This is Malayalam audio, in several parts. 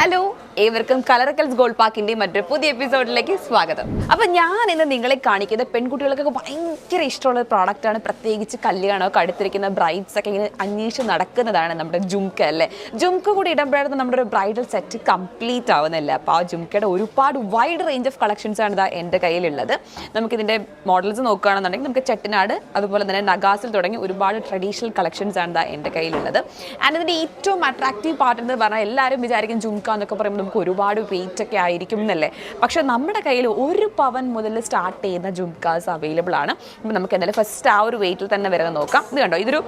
ഹലോ ഏവർക്കും കലറക്കൽസ് ഗോൾഡ് പാർക്കിന്റെ മറ്റൊരു പുതിയ എപ്പിസോഡിലേക്ക് സ്വാഗതം. അപ്പൊ ഞാൻ ഇന്ന് നിങ്ങളെ കാണിക്കുന്നത് പെൺകുട്ടികൾക്കൊക്കെ ഭയങ്കര ഇഷ്ടമുള്ള പ്രോഡക്റ്റ് ആണ്. പ്രത്യേകിച്ച് കല്യാണമൊക്കെ അടുത്തിരിക്കുന്ന ബ്രൈഡ്സ് ഒക്കെ ഇങ്ങനെ അന്വേഷിച്ച് നടക്കുന്നതാണ് നമ്മുടെ ജുംക്ക അല്ലേ? ജുംക്ക കൂടി ഇടപെടുന്ന നമ്മുടെ ഒരു ബ്രൈഡൽ സെറ്റ് കംപ്ലീറ്റ് ആവുന്നില്ല അപ്പോൾ ആ ജുംക്കയുടെ ഒരുപാട് വൈഡ് റേഞ്ച് ഓഫ് കളക്ഷൻസ് ആണ് ഇതാ എന്റെ കയ്യിലുള്ളത്. നമുക്ക് ഇതിന്റെ മോഡൽസ് നോക്കുകയാണെന്നുണ്ടെങ്കിൽ നമുക്ക് ചെട്ടിനാട് അതുപോലെ തന്നെ നഗാസിൽ തുടങ്ങി ഒരുപാട് ട്രഡീഷണൽ കളക്ഷൻസ് ആണ് ഇതാ എന്റെ കയ്യിലുള്ളത്. ആൻഡ് ഇതിന്റെ ഏറ്റവും അട്രാക്റ്റീവ് പാർട്ട് എന്ന് പറഞ്ഞാൽ എല്ലാവരും വിചാരിക്കും ജുംക്ക എന്നൊക്കെ പറയുമ്പോൾ നമുക്ക് ഒരുപാട് വെയിറ്റ് ഒക്കെ ആയിരിക്കും എന്നല്ലേ? പക്ഷേ നമ്മുടെ കയ്യിൽ ഒരു പവൻ മുതൽ സ്റ്റാർട്ട് ചെയ്യുന്ന ജുംകാസ് അവൈലബിൾ ആണ്. അപ്പോൾ നമുക്ക് എന്തായാലും ഫസ്റ്റ് ആ ഒരു വെയിറ്റിൽ തന്നെ വരുന്നത് നോക്കാം. ഇത് കണ്ടോ? ഇതൊരു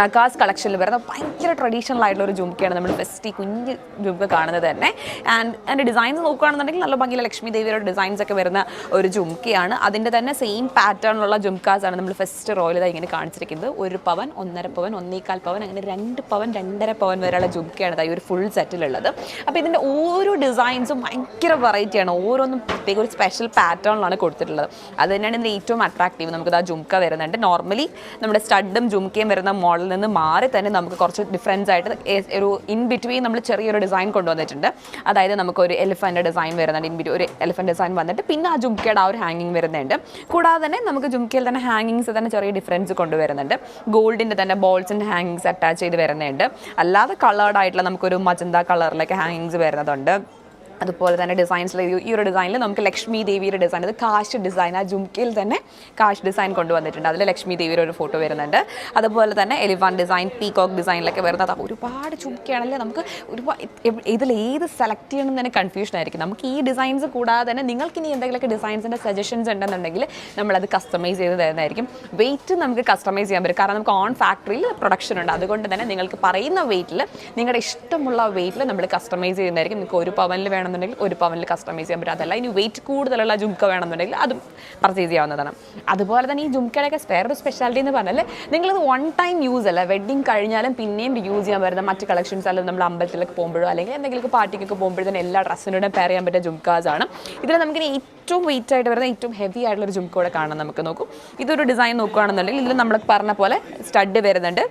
നഗാസ് കളക്ഷനിൽ വരുന്ന ഭയങ്കര ട്രഡീഷണൽ ആയിട്ടുള്ള ഒരു ജുംക്കയാണ് നമ്മൾ ഫെസ്റ്റി കുഞ്ഞ് ജുംക്ക കാണുന്നത് തന്നെ. ആൻഡ് അതിന്റെ ഡിസൈൻസ് നോക്കുകയാണെന്നുണ്ടെങ്കിൽ നല്ല ഭംഗിയുള്ള ലക്ഷ്മി ദേവിയുടെ ഡിസൈൻസ് ഒക്കെ വരുന്ന ഒരു ജുംക്കയാണ് അതിന്റെ തന്നെ സെയിം പാറ്റേണിലുള്ള ജുംക്കാസ് ആണ് നമ്മൾ ഫസ്റ്റ് റോയിൽ ഇങ്ങനെ കാണിച്ചിരിക്കുന്നത്. ഒരു പവൻ ഒന്നര പവൻ ഒന്നേകാൽ പവൻ അങ്ങനെ രണ്ട് പവൻ രണ്ടര പവൻ വരെയുള്ള ജുംക്കയാണ് ഈ ഒരു ഫുൾ സെറ്റിലുള്ളത് അപ്പോൾ ഇതിന്റെ ഓരോ ഡിസൈൻസും ഭയങ്കര വെറൈറ്റിയാണ് ഓരോന്നും പ്രത്യേക ഒരു സ്പെഷ്യൽ പാറ്റേണിലാണ് കൊടുത്തിട്ടുള്ളത്. അത് തന്നെയാണ് ഇതിന്റെ ഏറ്റവും അട്രാക്റ്റീവ് നമുക്ക് ആ ജുംക്ക വരുന്നുണ്ട്. നോർമലി നമ്മുടെ സ്റ്റഡും ജുംക്കയും വരുന്ന മോഡലിൽ നിന്ന് മാറി തന്നെ നമുക്ക് കുറച്ച് ഡിഫറൻസ് ആയിട്ട് ഒരു ഇൻ ബിറ്റ്വീൻ നമ്മൾ ചെറിയൊരു ഡിസൈൻ കൊണ്ടുവന്നിട്ടുണ്ട്. അതായത് നമുക്ക് ഒരു എലിഫന്റ് ഡിസൈൻ വരുന്നുണ്ട് ഇൻ ബിറ്റ് ഒരു എലിഫന്റ് ഡിസൈൻ വന്നിട്ട് പിന്നെ ആ ജുംക്കയുടെ ആ ഒരു ഹാങ്ങിങ് വരുന്നുണ്ട്. കൂടാതെ തന്നെ നമുക്ക് ജുംക്കയിൽ തന്നെ ഹാങ്ങിങ്സ് തന്നെ ചെറിയ ഡിഫറൻസ് കൊണ്ടുവരുന്നുണ്ട്. ഗോൾഡിന്റെ തന്നെ ബോൾസിന്റെ ഹാങ്ങിങ്സ് അറ്റാച്ച് ചെയ്ത് വരുന്നുണ്ട്. അല്ലാതെ കളേർഡ് ആയിട്ടുള്ള നമുക്കൊരു മജന്ത കളറിലൊക്കെ ഹാങ്ങിങ്സ് വരുന്നതുണ്ട്. അതുപോലെ തന്നെ ഡിസൈൻസിൽ ഈ ഒരു ഡിസൈനിൽ നമുക്ക് ലക്ഷ്മി ദേവിയുടെ ഡിസൈൻ അത് കാശ് ഡിസൈൻ ആ ജുംക്കയിൽ തന്നെ കാശ് ഡിസൈൻ കൊണ്ടുവന്നിട്ടുണ്ട്. അതിൽ ലക്ഷ്മി ദേവിയുടെ ഒരു ഫോട്ടോ വരുന്നുണ്ട്. അതുപോലെ തന്നെ എലിഫാൻ ഡിസൈൻ പീകോക്ക് ഡിസൈനിലൊക്കെ വരുന്നത്. ഒരുപാട് ചുമക്കുകയാണല്ലേ നമുക്ക് ഒരുപാട് ഇതിൽ ഏത് സെലക്ട് ചെയ്യണം തന്നെ കൺഫ്യൂഷൻ ആയിരിക്കും. നമുക്ക് ഈ ഡിസൈൻസ് കൂടാതെ തന്നെ നിങ്ങൾക്ക് ഇനി എന്തെങ്കിലുമൊക്കെ ഡിസൈൻസിന്റെ സജഷൻസ് ഉണ്ടെന്നുണ്ടെങ്കിൽ നമ്മളത് കസ്റ്റമൈസ് ചെയ്ത് തരുന്നതായിരിക്കും. വെയിറ്റ് നമുക്ക് കസ്റ്റമൈസ് ചെയ്യാൻ പറ്റും. കാരണം നമുക്ക് ഓൺ ഫാക്ടറിയിൽ പ്രൊഡക്ഷൻ ഉണ്ട്. അതുകൊണ്ട് തന്നെ നിങ്ങൾക്ക് പറയുന്ന വെയിറ്റിൽ നിങ്ങളുടെ ഇഷ്ടമുള്ള വെയിറ്റിൽ നമ്മൾ കസ്റ്റമൈസ് ചെയ്യുന്നതായിരിക്കും. നിങ്ങൾക്ക് ഒരു പവനിൽ വേണമെന്നുണ്ടെങ്കിൽ ഒരു പവനിൽ കസ്റ്റമൈസ് ചെയ്യാൻ പറ്റും അതല്ല ഇനി വെയിറ്റ് കൂടുതലുള്ള ജുംക്ക വേണമെന്നുണ്ടെങ്കിൽ അതും പർച്ചേസ് ചെയ്യാവുന്നതാണ്. അതുപോലെ തന്നെ ഈ ജുംക്കയുടെയൊക്കെ ഒരു സ്പെഷ്യാലിറ്റി എന്ന് പറഞ്ഞാൽ നിങ്ങളത് വൺ ടൈം യൂസ് അല്ല. വെഡിങ് കഴിഞ്ഞാലും പിന്നെയും യൂസ് ചെയ്യാൻ പറ്റുന്ന മറ്റ് കളക്ഷൻസ് അല്ലെങ്കിൽ നമ്മൾ അമ്പലത്തിലൊക്കെ പോകുമ്പോഴോ അല്ലെങ്കിൽ എന്തെങ്കിലും പാർട്ടിക്കൊക്കെ പോകുമ്പോഴും തന്നെ എല്ലാ ഡ്രസ്സിനോടും പെയർ ചെയ്യാൻ പറ്റിയ ജുംക്കാസ് ആണ്. ഇതിൽ നമുക്കിനി ഏറ്റവും വെയിറ്റ് ആയിട്ട് വരുന്ന ഏറ്റവും ഹെവി ആയിട്ടുള്ള ഒരു ജുംക്ക കൂടെ കാണാൻ നമുക്ക് നോക്കും. ഇതൊരു ഡിസൈൻ നോക്കുകയാണെന്നുണ്ടെങ്കിൽ ഇതിൽ നമ്മൾ പറഞ്ഞ പോലെ സ്റ്റഡ് വരുന്നുണ്ട്.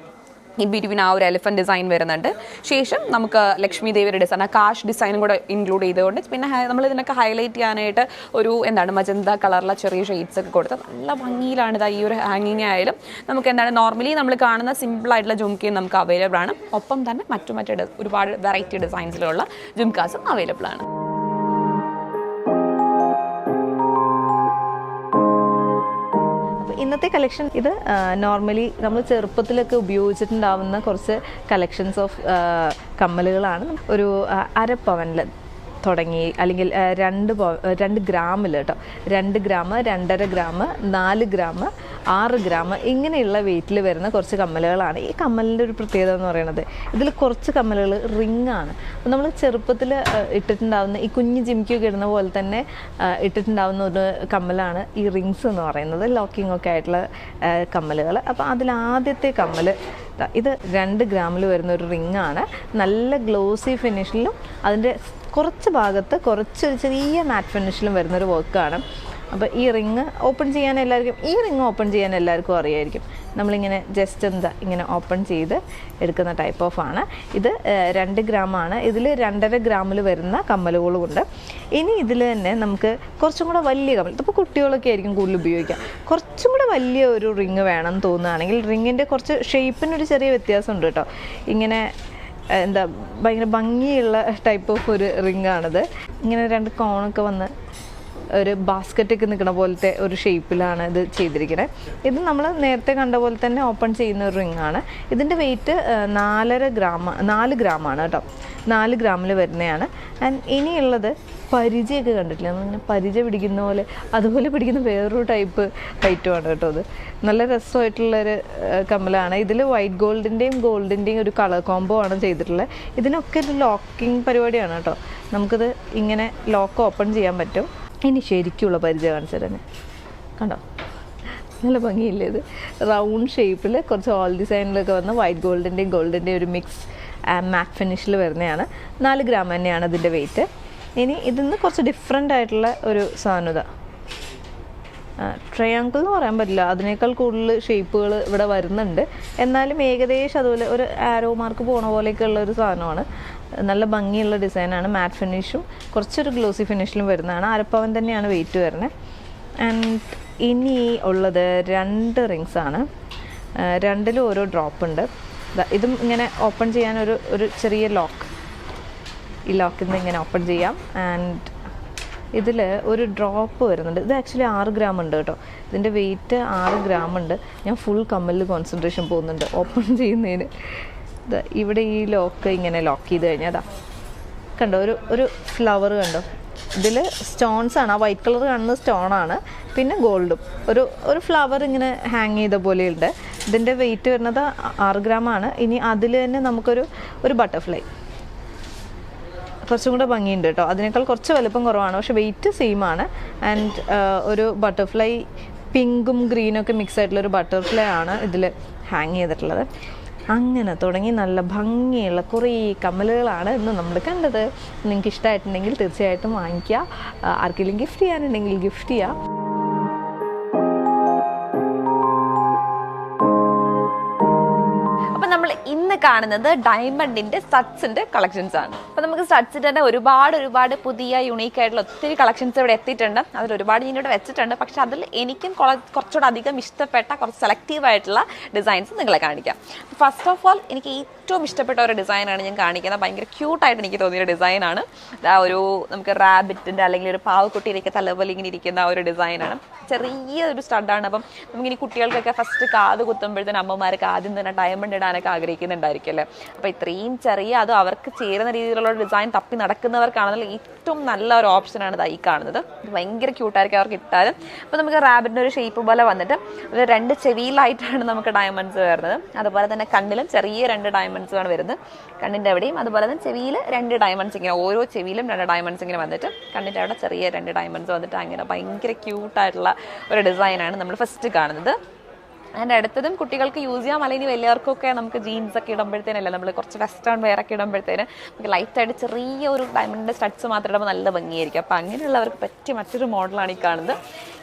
ഈ ബിറ്റ്വീൻ ആ ഒരു എലിഫന്റ് ഡിസൈൻ വരുന്നുണ്ട്. ശേഷം നമുക്ക് ലക്ഷ്മി ദേവിയുടെ ഡിസൈൻ ആ കാഷ് ഡിസൈനും കൂടെ ഇൻക്ലൂഡ് ചെയ്തുകൊണ്ട് പിന്നെ നമ്മൾ ഇതിനൊക്കെ ഹൈലൈറ്റ് ചെയ്യാനായിട്ട് ഒരു എന്താണ് മജന്ത കളറിലെ ചെറിയ ഷെയ്ഡ്സ് ഒക്കെ കൊടുത്ത് നല്ല ഭംഗിയിലാണ് ഇതാ ഈ ഒരു ഹാങ്ങിങ് ആയാലും. നമുക്ക് എന്താണ് നോർമലി നമ്മൾ കാണുന്ന സിമ്പിൾ ആയിട്ടുള്ള ജുംക്കയും നമുക്ക് അവൈലബിൾ ആണ്. ഒപ്പം തന്നെ മറ്റു മറ്റു ഒരുപാട് വെറൈറ്റി ഡിസൈൻസിലുള്ള ജുംക്കാസും അവൈലബിൾ ആണ്. ഇന്നത്തെ കളക്ഷൻ ഇത് നോർമലി നമ്മൾ ചെറുപ്പത്തിലൊക്കെ ഉപയോഗിച്ചിട്ടുണ്ടാവുന്ന കുറച്ച് കളക്ഷൻസ് ഓഫ് കമ്മലുകളാണ്. ഒരു അരപ്പവനിൽ തുടങ്ങി. അല്ലെങ്കിൽ രണ്ട് രണ്ട് ഗ്രാമിൽ കേട്ടോ. രണ്ട് ഗ്രാം രണ്ടര ഗ്രാം നാല് ഗ്രാം ആറ് ഗ്രാം ഇങ്ങനെയുള്ള വെയിറ്റിൽ വരുന്ന കുറച്ച് കമ്മലുകളാണ്. ഈ കമ്മലിന്റെ ഒരു പ്രത്യേകത എന്ന് പറയുന്നത് ഇതിൽ കുറച്ച് കമ്മലുകൾ റിംഗ് ആണ് അപ്പോൾ നമ്മൾ ചെറുപ്പത്തിൽ ഇട്ടിട്ടുണ്ടാവുന്ന ഈ കുഞ്ഞ് ജിമിക്കൊക്കെ ഇടുന്ന പോലെ തന്നെ ഇട്ടിട്ടുണ്ടാവുന്ന ഒരു കമ്മലാണ് ഈ റിങ്സ് എന്ന് പറയുന്നത്. ലോക്കിംഗ് ഒക്കെ ആയിട്ടുള്ള കമ്മലുകൾ അപ്പോൾ അതിൽ ആദ്യത്തെ കമ്മൽ ഇത് രണ്ട് ഗ്രാമിൽ വരുന്ന ഒരു റിംഗ് ആണ് നല്ല ഗ്ലോസി ഫിനിഷിലും അതിന്റെ കുറച്ച് ഭാഗത്ത് കുറച്ചൊരു ചെറിയ മാറ്റ് ഫിനിഷിലും വരുന്നൊരു വർക്കാണ് അപ്പോൾ ഈ റിങ് ഓപ്പൺ ചെയ്യാൻ എല്ലാവർക്കും ഈ റിങ് ഓപ്പൺ ചെയ്യാൻ എല്ലാവർക്കും അറിയായിരിക്കും. നമ്മളിങ്ങനെ ജസ്റ്റ് എന്താ ഇങ്ങനെ ഓപ്പൺ ചെയ്ത് എടുക്കുന്ന ടൈപ്പ് ഓഫ് ആണ്. ഇത് രണ്ട് ഗ്രാമാണ് ഇതിൽ രണ്ടര ഗ്രാമിൽ വരുന്ന കമ്മലുകളുമുണ്ട്. ഇനി ഇതിൽ തന്നെ നമുക്ക് കുറച്ചും കൂടെ വലിയ കമ്മൽ ഇതിപ്പോൾ കുട്ടികളൊക്കെ ആയിരിക്കും കൂടുതൽ ഉപയോഗിക്കുക. കുറച്ചും കൂടെ വലിയ ഒരു റിങ് വേണം തോന്നുകയാണെങ്കിൽ റിങ്ങിന്റെ കുറച്ച് ഷേപ്പിനൊരു ചെറിയ വ്യത്യാസമുണ്ട് കേട്ടോ. ഇങ്ങനെ എന്താ ഭയങ്കര ഭംഗിയുള്ള ടൈപ്പ് ഓഫ് ഒരു റിങ് ആണിത്. ഇങ്ങനെ രണ്ട് കോണൊക്കെ വന്ന് ഒരു ബാസ്ക്കറ്റൊക്കെ നിൽക്കുന്ന പോലത്തെ ഒരു ഷേപ്പിലാണ് ഇത് ചെയ്തിരിക്കുന്നത് ഇത് നമ്മൾ നേരത്തെ കണ്ട പോലെ തന്നെ ഓപ്പൺ ചെയ്യുന്ന ഒരു റിംഗ് ആണ്. ഇതിന്റെ വെയിറ്റ് നാലര ഗ്രാം നാല് ഗ്രാമാണ് കേട്ടോ. നാല് ഗ്രാമിൽ വരുന്നതാണ്. ആൻഡ് ഇനിയുള്ളത് പരിചയൊക്കെ കണ്ടിട്ടില്ല? ഇങ്ങനെ പരിചയ പിടിക്കുന്ന പോലെ അതുപോലെ പിടിക്കുന്ന വേറൊരു ടൈപ്പ് ഐറ്റമാണ് കേട്ടോ അത്. നല്ല രസമായിട്ടുള്ളൊരു കമ്മലാണ്. ഇതിൽ വൈറ്റ് ഗോൾഡിന്റെയും ഗോൾഡിന്റെയും ഒരു കളർ കോംബോ ആണ് ചെയ്തിട്ടുള്ളത്. ഇതിനൊക്കെ ഒരു ലോക്കിംഗ് പരിപാടിയാണ് കേട്ടോ. നമുക്കിത് ഇങ്ങനെ ലോക്ക് ഓപ്പൺ ചെയ്യാൻ പറ്റും. ഇനി ശരിക്കുള്ള പരിചയം കാണിച്ചു തന്നെ. കണ്ടോ? നല്ല ഭംഗിയില്ലേ ഇത്? റൗണ്ട് ഷേപ്പിൽ കുറച്ച് ഓൾ ഡിസൈനിലൊക്കെ വന്ന വൈറ്റ് ഗോൾഡിന്റെയും ഗോൾഡിന്റെയും ഒരു മിക്സ് മാറ്റ് ഫിനിഷിൽ വരുന്നതാണ്. നാല് ഗ്രാം തന്നെയാണ് അതിന്റെ വെയിറ്റ് ഇനി ഇതിൽ നിന്ന് കുറച്ച് ഡിഫറെന്റ് ആയിട്ടുള്ള ഒരു സാധനത ട്രയാങ്കിൾ എന്ന് പറയാൻ പറ്റില്ല. അതിനേക്കാൾ കൂടുതൽ ഷേപ്പുകൾ ഇവിടെ വരുന്നുണ്ട്. എന്നാലും ഏകദേശം അതുപോലെ ഒരു ആരോ മാർക്ക് പോണ പോലെയൊക്കെയുള്ള ഒരു സാധനമാണ്. നല്ല ഭംഗിയുള്ള ഡിസൈനാണ് മാറ്റ് ഫിനിഷും. കുറച്ചൊരു ഗ്ലോസി ഫിനിഷിലും വരുന്നതാണ്. അരപ്പവൻ തന്നെയാണ് വെയിറ്റ് വരുന്നത്. ആൻഡ് ഇനി ഉള്ളത് രണ്ട് റിങ്സ് ആണ്. രണ്ടിലും ഓരോ ഡ്രോപ്പ് ഉണ്ട്. ഇതും ഇങ്ങനെ ഓപ്പൺ ചെയ്യാൻ ഒരു ചെറിയ ലോക്ക് ഈ ലോക്കിൽ നിന്ന് ഇങ്ങനെ ഓപ്പൺ ചെയ്യാം. ആൻഡ് ഇതിൽ ഒരു ഡ്രോപ്പ് വരുന്നുണ്ട്. ഇത് ആക്ച്വലി ആറ് ഗ്രാം ഉണ്ട് കേട്ടോ. ഇതിന്റെ വെയിറ്റ് ആറ് ഗ്രാം ഉണ്ട്. ഞാൻ ഫുൾ കമ്മലിൽ കോൺസെൻട്രേഷൻ പോകുന്നുണ്ട്. ഓപ്പൺ ചെയ്യുന്നതിന്. ഇവിടെ ഈ ലോക്ക് ഇങ്ങനെ ലോക്ക് ചെയ്ത് കഴിഞ്ഞതാ കണ്ടോ ഒരു ഒരു ഫ്ലവർ കണ്ടോ? ഇതിൽ സ്റ്റോൺസ് ആണ് ആ വൈറ്റ് കളർ കാണുന്ന സ്റ്റോൺ ആണ് പിന്നെ ഗോൾഡും ഒരു ഒരു ഫ്ലവർ ഇങ്ങനെ ഹാങ് ചെയ്ത പോലെയുണ്ട്. ഇതിന്റെ വെയിറ്റ് വരുന്നത് ആറ് ഗ്രാം ആണ്. ഇനി അതിൽ തന്നെ നമുക്കൊരു ഒരു ബട്ടർഫ്ലൈ കുറച്ചും കൂടെ ഭംഗിയുണ്ട് കേട്ടോ. അതിനേക്കാൾ കുറച്ച് വലുപ്പം കുറവാണ്. പക്ഷെ വെയിറ്റ് സെയിം ആണ്. ആൻഡ് ഒരു ബട്ടർഫ്ലൈ പിങ്കും ഗ്രീനും ഒക്കെ മിക്സ് ആയിട്ടുള്ള ഒരു ബട്ടർഫ്ലൈ ആണ് ഇതിൽ ഹാങ് ചെയ്തിട്ടുള്ളത്. അങ്ങനെ തുടങ്ങി നല്ല ഭംഗിയുള്ള കുറേ കമ്മലുകളാണ് ഇന്ന് നമ്മൾ കണ്ടത്. നിങ്ങൾക്ക് ഇഷ്ടമായിട്ടുണ്ടെങ്കിൽ തീർച്ചയായിട്ടും വാങ്ങിക്കുക. ആർക്കെങ്കിലും ഗിഫ്റ്റ് ചെയ്യാനുണ്ടെങ്കിൽ ഗിഫ്റ്റ് ചെയ്യുക അപ്പൊ നമ്മൾ ഇന്ന് കാണുന്നത് ഡയമണ്ടിന്റെ സ്റ്റഡ്സിന്റെ കളക്ഷൻസ് ആണ്. സ്റ്റഡ്സിന്റെ തന്നെ ഒരുപാട് ഒരുപാട് പുതിയ യുണീക്ക് ആയിട്ടുള്ള ഒത്തിരി കളക്ഷൻസ് ഇവിടെ എത്തിയിട്ടുണ്ട്. അതിൽ ഒരുപാട് ഞാൻ ഇവിടെ വെച്ചിട്ടുണ്ട്. പക്ഷെ അതിൽ എനിക്കും കുറച്ചുകൂടെ അധികം ഇഷ്ടപ്പെട്ട കുറച്ച് സെലക്റ്റീവ് ആയിട്ടുള്ള ഡിസൈൻസ് നിങ്ങളെ കാണിക്കാം. ഫസ്റ്റ് ഓഫ് ഓൾ എനിക്ക് ഏറ്റവും ഇഷ്ടപ്പെട്ട ഒരു ഡിസൈനാണ് ഞാൻ കാണിക്കുന്നത്. ഭയങ്കര ക്യൂട്ടായിട്ട് എനിക്ക് തോന്നിയ ഡിസൈനാണ് ആ ഒരു നമുക്ക് റാബിറ്റിന്റെ അല്ലെങ്കിൽ ഒരു പാവക്കുട്ടിയിലേക്ക് തലവലി ഇങ്ങനെ ഇരിക്കുന്ന ഒരു ഡിസൈനാണ് ചെറിയ ഒരു സ്റ്റഡാണ് അപ്പം നമുക്കിനി കുട്ടികൾക്കൊക്കെ ഫസ്റ്റ് കാത് കുത്തുമ്പോഴത്തേന് അമ്മമാർക്ക് ആദ്യം തന്നെ ഡയമണ്ട് ഇടാനൊക്കെ ആഗ്രഹിക്കുന്നുണ്ടായിരിക്കും അല്ലേ? അപ്പോൾ ഇത്രയും ചെറിയ അത് അവർക്ക് ചേരുന്ന രീതിയിലുള്ള ഡിസൈൻ തപ്പി നടക്കുന്നവർക്കാണെങ്കിൽ ഏറ്റവും നല്ല ഒരു ഓപ്ഷനാണ് ഇത് ഈ കാണുന്നത്. ഭയങ്കര ക്യൂട്ടായിരിക്കും അവർക്ക് ഇട്ടാലും. അപ്പോൾ നമുക്ക് റാബിറ്റിന്റെ ഒരു ഷേപ്പ് പോലെ വന്നിട്ട് രണ്ട് ചെവിയിലായിട്ടാണ് നമുക്ക് ഡയമണ്ട്സ് വരുന്നത്. അതുപോലെ തന്നെ കണ്ണിലും ചെറിയ രണ്ട് ഡയമണ്ട്സ് ആണ് വരുന്നത്. കണ്ണിന്റെ അവിടെയും അതുപോലെ തന്നെ ചെവിയിൽ രണ്ട് ഡയമണ്ട്സ് ഇങ്ങനെ ഓരോ ചെവിയിലും രണ്ട് ഡയമണ്ട്സ് ഇങ്ങനെ വന്നിട്ട് കണ്ണിന്റെ അവിടെ ചെറിയ രണ്ട് ഡയമണ്ട്സ് വന്നിട്ട് അങ്ങനെ ഭയങ്കര ക്യൂട്ടായിട്ടുള്ള ഒരു ഡിസൈനാണ് നമ്മൾ ഫസ്റ്റ് കാണുന്നത്. അതിന്റെ അടുത്തതും കുട്ടികൾക്ക് യൂസ് ചെയ്യാം അല്ലെങ്കിൽ വലിയവർക്കൊക്കെ നമുക്ക് ജീൻസ് ഒക്കെ ഇടുമ്പോഴത്തേനല്ല നമ്മൾ കുറച്ച് വെസ്റ്റേൺ വെയർ ഒക്കെ ഇടുമ്പോഴത്തേന് നമുക്ക് ലൈറ്റായിട്ട് ചെറിയ ഒരു ഡയമണ്ടിന്റെ സ്റ്റഡ്സ് മാത്രം ഇടുമ്പോൾ നല്ല ഭംഗിയായിരിക്കും. അപ്പോൾ അങ്ങനെയുള്ളവർക്ക് പറ്റിയ മറ്റൊരു മോഡലാണ് ഈ കാണുന്നത്.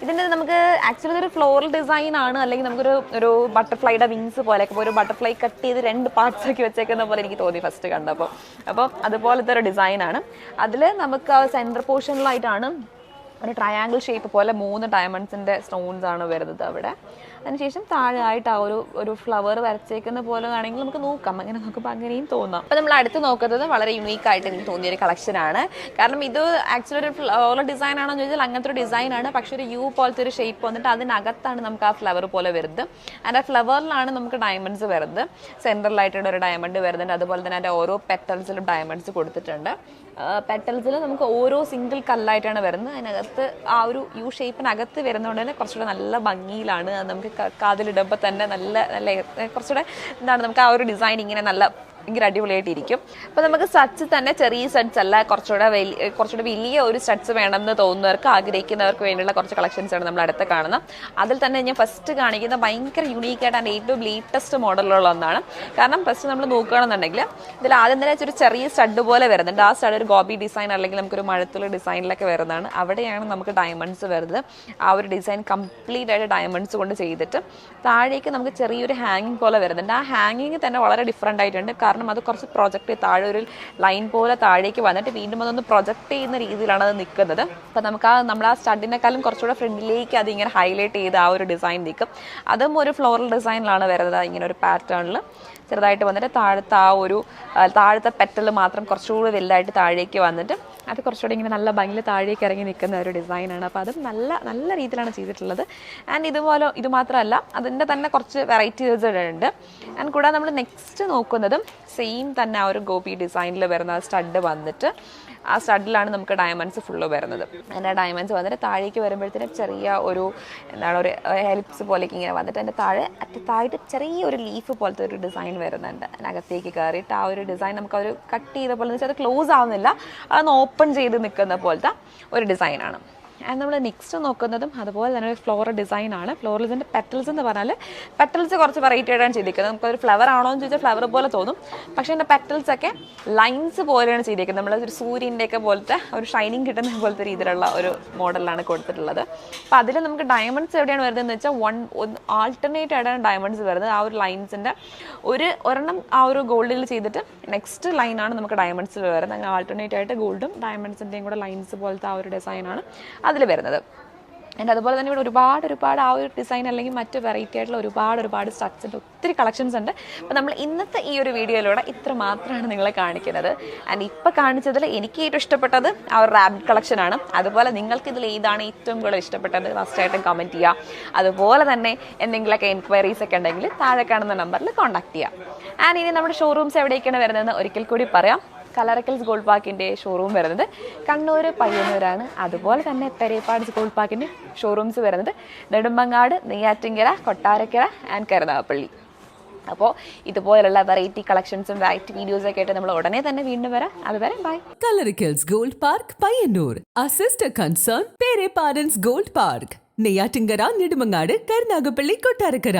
ഇതിന്റെ നമുക്ക് ആക്ച്വലി ഒരു ഫ്ലോറൽ ഡിസൈൻ ആണ്. അല്ലെങ്കിൽ നമുക്കൊരു ഒരു ബട്ടർഫ്ലൈയുടെ വിങ്സ് പോലെയൊക്കെ ഒരു ബട്ടർഫ്ലൈ കട്ട് ചെയ്ത് രണ്ട് പാർട്സ് ആക്കി വെച്ചേക്കുന്ന പോലെ എനിക്ക് തോന്നി ഫസ്റ്റ് കണ്ടപ്പോൾ അപ്പോൾ അതുപോലത്തെ ഒരു ഡിസൈനാണ് അതിൽ നമുക്ക് ആ സെന്റർ പോർഷനിലായിട്ടാണ് ഒരു ട്രയാങ്കിൾ ഷേപ്പ് പോലെ മൂന്ന് ഡയമണ്ട്സിന്റെ സ്റ്റോൺസ് ആണ് വരുന്നത് അവിടെ. അതിനുശേഷം താഴെ ആയിട്ട് ആ ഒരു ഒരു ഫ്ലവർ വരച്ചേക്കുന്ന പോലെ ആണെങ്കിൽ നമുക്ക് നോക്കാം. അങ്ങനെ നോക്കുമ്പോൾ അങ്ങനെയും തോന്നാം. അപ്പോൾ നമ്മൾ അടുത്ത് നോക്കുന്നത് വളരെ യുണീക്ക് ആയിട്ട് എനിക്ക് തോന്നിയ ഒരു കളക്ഷൻ ആണ്. കാരണം ഇത് ആക്ച്വലി ഒരു ഫ്ലവർ ഡിസൈൻ ആണോ എന്ന് ചോദിച്ചാൽ അങ്ങനത്തെ ഒരു ഡിസൈൻ ആണ്. പക്ഷേ ഒരു യു പോലത്തെ ഒരു ഷേപ്പ് വന്നിട്ട് അതിനകത്താണ് നമുക്ക് ആ ഫ്ലവർ പോലെ വരുന്നത്. ആൻഡ് ആ ഫ്ലവറിലാണ് നമുക്ക് ഡയമണ്ട്സ് വരുന്നത്. സെൻട്രലായിട്ടുള്ള ഒരു ഡയമണ്ട് വരുന്നുണ്ട്. അതുപോലെ തന്നെ അതിന്റെ ഓരോ പെറ്റൽസിലും ഡയമണ്ട്സ് കൊടുത്തിട്ടുണ്ട്. പെറ്റൽസിൽ നമുക്ക് ഓരോ സിംഗിൾ കല്ലായിട്ടാണ് വരുന്നത്. അതിനകത്ത് ആ ഒരു യു ഷേപ്പിനകത്ത് വരുന്നതുകൊണ്ട് തന്നെ കുറച്ചുകൂടെ നല്ല ഭംഗിയിലാണ്. നമുക്ക് കാതിലിടുമ്പോൾ തന്നെ നല്ല നല്ല കുറച്ചുകൂടെ എന്താണ് നമുക്ക് ആ ഒരു ഡിസൈൻ ഇങ്ങനെ നല്ല ഭയങ്കര അടിപൊളിയായിട്ടിരിക്കും. അപ്പോൾ നമുക്ക് സ്റ്റഡ്സ് തന്നെ ചെറിയ സ്റ്റഡ്സ് അല്ല കുറച്ചുകൂടെ വലിയ കുറച്ചുകൂടെ വലിയ ഒരു സ്റ്റഡ്സ് വേണമെന്ന് തോന്നുന്നവർക്ക് ആഗ്രഹിക്കുന്നവർക്ക് വേണ്ടിയുള്ള കുറച്ച് കളക്ഷൻസ് ആണ് നമ്മൾ അടുത്ത് കാണുന്നത്. അതിൽ തന്നെ ഞാൻ ഫസ്റ്റ് കാണിക്കുന്ന ഭയങ്കര യുണീക്ക് ആൻഡ് ഏറ്റവും ലേറ്റസ്റ്റ് മോഡലുള്ള ഒന്നാണ്. കാരണം ഫസ്റ്റ് നമ്മൾ നോക്കുകയാണെന്നുണ്ടെങ്കിൽ ഇതിൽ ആദ്യം തന്നെ ഒരു ചെറിയ സ്റ്റഡ് പോലെ വരുന്നുണ്ട്. ആ സ്റ്റഡ് ഒരു ഗോബി ഡിസൈൻ അല്ലെങ്കിൽ നമുക്കൊരു മഴത്തുള്ള ഡിസൈനിലൊക്കെ വരുന്നതാണ്. അവിടെയാണ് നമുക്ക് ഡയമണ്ട്സ് വരുന്നത്. ആ ഒരു ഡിസൈൻ കംപ്ലീറ്റ് ആയിട്ട് ഡയമണ്ട്സ് കൊണ്ട് ചെയ്തിട്ട് താഴേക്ക് നമുക്ക് ചെറിയൊരു ഹാങ്ങിങ് പോലെ വരുന്നുണ്ട്. ആ ഹാങ്ങിങ് തന്നെ വളരെ ഡിഫറെന്റ് ആയിട്ടുണ്ട്. കാരണം അത് കുറച്ച് പ്രൊജക്റ്റ് താഴെ ഒരു ലൈൻ പോലെ താഴേക്ക് വന്നിട്ട് വീണ്ടും അതൊന്ന് പ്രൊജക്റ്റ് ചെയ്യുന്ന രീതിയിലാണ് അത് നിൽക്കുന്നത്. അപ്പോൾ നമുക്ക് ആ നമ്മൾ ആ സ്റ്റഡിനെക്കാളും കുറച്ചുകൂടെ ഫ്രണ്ടിലേക്ക് അത് ഇങ്ങനെ ഹൈലൈറ്റ് ചെയ്ത് ആ ഒരു ഡിസൈൻ നിൽക്കും. അതും ഒരു ഫ്ലോറൽ ഡിസൈനിലാണ് വരുന്നത്. ഇങ്ങനെ ഒരു പാറ്റേണിൽ ചെറുതായിട്ട് വന്നിട്ട് താഴത്തെ ആ ഒരു താഴത്തെ പെറ്റൽ മാത്രം കുറച്ചുകൂടി വലുതായിട്ട് താഴേക്ക് വന്നിട്ട് അത് കുറച്ചുകൂടി ഇങ്ങനെ നല്ല ഭംഗിയിൽ താഴേക്ക് ഇറങ്ങി നിൽക്കുന്ന ഒരു ഡിസൈനാണ്. അപ്പോൾ അതും നല്ല നല്ല രീതിയിലാണ് ചെയ്തിട്ടുള്ളത്. ആൻഡ് ഇതുപോലെ ഇത് മാത്രമല്ല അതിന്റെ തന്നെ കുറച്ച് വെറൈറ്റീസ് ഉണ്ട് ആൻഡ് കൂടാതെ നമ്മൾ നെക്സ്റ്റ് നോക്കുന്നതും സെയിം തന്നെ ആ ഒരു ഗോപി ഡിസൈനിൽ വരുന്ന സ്റ്റഡ് വന്നിട്ട് ആ സ്റ്റഡിലാണ് നമുക്ക് ഡയമണ്ട്സ് ഫുള്ള് വരുന്നത്. അതിന്റെ ഡയമണ്ട്സ് വന്നിട്ട് താഴേക്ക് വരുമ്പോഴത്തേനും ചെറിയ ഒരു എന്താണ് ഒരു ഹെലിപ്സ് പോലേക്ക് ഇങ്ങനെ വന്നിട്ട് അതിന്റെ താഴെ അറ്റത്തായിട്ട് ചെറിയ ഒരു ലീഫ് പോലത്തെ ഒരു ഡിസൈൻ വരുന്നുണ്ട്. അതിനകത്തേക്ക് കയറിയിട്ട് ആ ഒരു ഡിസൈൻ നമുക്ക് ഒരു കട്ട് ചെയ്ത പോലെ എന്ന് വെച്ചാൽ അത് ക്ലോസ് ആവുന്നില്ല. അതൊന്ന് ഓപ്പൺ ചെയ്ത് നിൽക്കുന്ന പോലത്തെ ഒരു ഡിസൈനാണ് ആൻഡ് നമ്മൾ നെക്സ്റ്റ് നോക്കുന്നതും അതുപോലെ തന്നെ ഒരു ഫ്ലോറൽ ഡിസൈൻ ആണ്. ഫ്ലോറലിന്റെ പെറ്റൽസ് എന്ന് പറഞ്ഞാൽ പെറ്റൽസ് കുറച്ച് വെറൈറ്റി ആയിട്ടാണ് ചെയ്തിരിക്കുന്നത്. നമുക്കൊരു ഫ്ലവർ ആണോ എന്ന് ചോദിച്ചാൽ ഫ്ലവർ പോലെ തോന്നും. പക്ഷേ എന്റെ പെറ്റൽസ് ഒക്കെ ലൈൻസ് പോലെയാണ് ചെയ്തിരിക്കുന്നത്. നമ്മൾ ഒരു സൂര്യന്റെയൊക്കെ പോലത്തെ ഒരു ഷൈനിങ് കിട്ടുന്ന പോലത്തെ രീതിയിലുള്ള ഒരു മോഡലാണ് കൊടുത്തിട്ടുള്ളത്. അപ്പോൾ അതിൽ നമുക്ക് ഡയമണ്ട്സ് എവിടെയാണ് വരുന്നതെന്ന് വെച്ചാൽ വൺ ആൾട്ടർനേറ്റ് ആയിട്ടാണ് ഡയമണ്ട്സ് വരുന്നത്. ആ ഒരു ലൈൻസിന്റെ ഒരു ഒരെണ്ണം ആ ഒരു ഗോൾഡിൽ ചെയ്തിട്ട് നെക്സ്റ്റ് ലൈനാണ് നമുക്ക് ഡയമണ്ട്സിൽ വരുന്നത്. അങ്ങനെ ആൾട്ടർനേറ്റ് ആയിട്ട് ഗോൾഡും ഡയമണ്ട്സിന്റെയും കൂടെ ലൈൻസ് പോലത്തെ ആ ഒരു ഡിസൈനാണ് അതിൽ വരുന്നത്. ആൻഡ് അതുപോലെ തന്നെ ഇവിടെ ഒരുപാട് ഒരുപാട് ആ ഒരു ഡിസൈൻ അല്ലെങ്കിൽ മറ്റ് വെറൈറ്റി ആയിട്ടുള്ള ഒരുപാട് ഒരുപാട് സ്ട്രക്ചറിന്റെ ഒത്തിരി കളക്ഷൻസ് ഉണ്ട്. അപ്പോൾ നമ്മൾ ഇന്നത്തെ ഈ ഒരു വീഡിയോയിലൂടെ ഇത്ര മാത്രമാണ് നിങ്ങളെ കാണിക്കുന്നത്. ആൻഡ് ഇപ്പോൾ കാണിച്ചതിൽ എനിക്ക് ഏറ്റവും ഇഷ്ടപ്പെട്ടത് ആ ഒരു റാബിറ്റ് കളക്ഷനാണ് അതുപോലെ നിങ്ങൾക്ക് ഇതിൽ ഏതാണ് ഏറ്റവും കൂടുതൽ ഇഷ്ടപ്പെട്ടത് ഫസ്റ്റായിട്ടും കമന്റ് ചെയ്യുക. അതുപോലെ തന്നെ എന്തെങ്കിലുമൊക്കെ എൻക്വയറീസ് ഒക്കെ ഉണ്ടെങ്കിൽ താഴെ കാണുന്ന നമ്പറിൽ കോൺടാക്ട് ചെയ്യുക. ആൻഡ് ഇനി നമ്മുടെ ഷോറൂംസ് എവിടെയൊക്കെയാണ് വരുന്നതെന്ന് ഒരിക്കൽ കൂടി പറയാം. കലറക്കൽസ് ഗോൾഡ് പാർക്കിന്റെ ഷോറൂം വരുന്നത്. കണ്ണൂർ പയ്യന്നൂരാണ്. അതുപോലെ തന്നെ പെരേപ്പാട് ഗോൾഡ് പാർക്കിന്റെ ഷോറൂംസ് വരുന്നത്. നെടുമ്പങ്ങാട് നെയ്യാറ്റിങ്കര കൊട്ടാരക്കര ആൻഡ് കരുനാഗപ്പള്ളി. അപ്പോൾ ഇതുപോലുള്ള വെറൈറ്റി കളക്ഷൻസും വെറൈറ്റി വീഡിയോസൊക്കെ ആയിട്ട് നമ്മൾ ഉടനെ തന്നെ വീണ്ടും വരാം. അതുവരെ bye കലറിക്കൽസ് gold park Payyannur. Assist concern പേരെ പാരൻസ് ഗോൾഡ് പാർക്ക്. നെയ്യാറ്റിങ്കര നെടുമങ്ങാട് കരുനാഗപ്പള്ളി കൊട്ടാരക്കര.